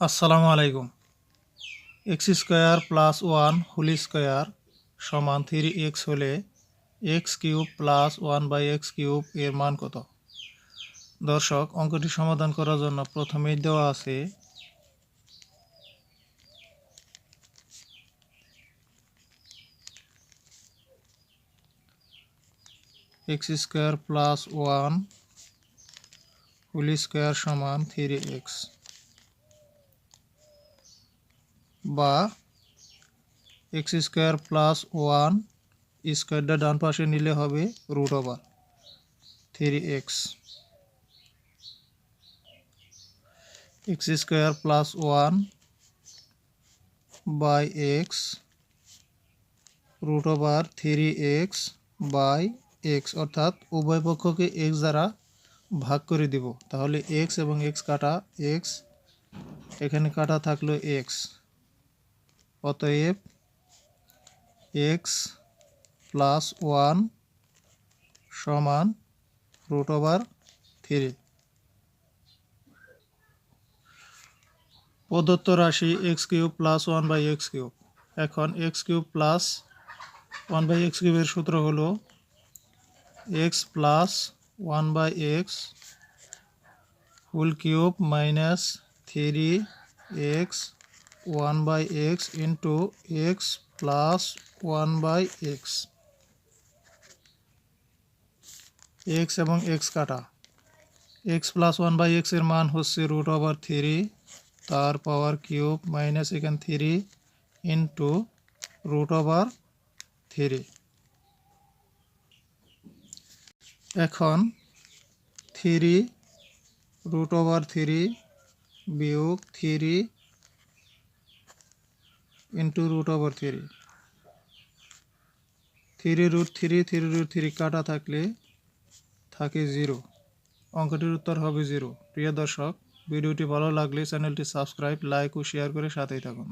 আসসালামু আলাইকুম। X square plus one whole square সমান থ্রি এক্স হলে x cube plus one by x cube এর মান কত? দর্শক, অঙ্কটি সমাধান করার জন্য প্রথমেই দেওয়া আছে x square plus one whole square সমান থ্রি এক্স। বা এক্স স্কোয়ার প্লাস ওয়ান স্কোয়ারটা ডান পাশে নিলে হবে root over three x. X square plus one by x root over three x by x, অর্থাৎ উভয় পক্ষকে এক্স দ্বারা ভাগ করে দিব। তাহলে এক্স এবং এক্স কাটা এক্স, এখানে কাটা থাকল এক্স। অতএব এক্স প্লাস ওয়ান সমান রুট ওভার থ্রি প্রদত্ত রাশি x cube plus one by x cube এখন x cube plus one by x কিউবের সূত্র হলো x plus one by x whole cube minus three x one by x into x plus one by x. X এবং x কাটা। X plus one by এক্সের মান হচ্ছে root over three, তার power cube minus এখান three into root over three. এখন three root over three বিয়োগ three into root over three three root three three root three কাটা থাকলে থাকে জিরো অঙ্কটির উত্তর হবে জিরো প্রিয় দর্শক, ভিডিওটি ভালো লাগলে চ্যানেলটি সাবস্ক্রাইব লাইক ও শেয়ার করে সাথেই থাকুন।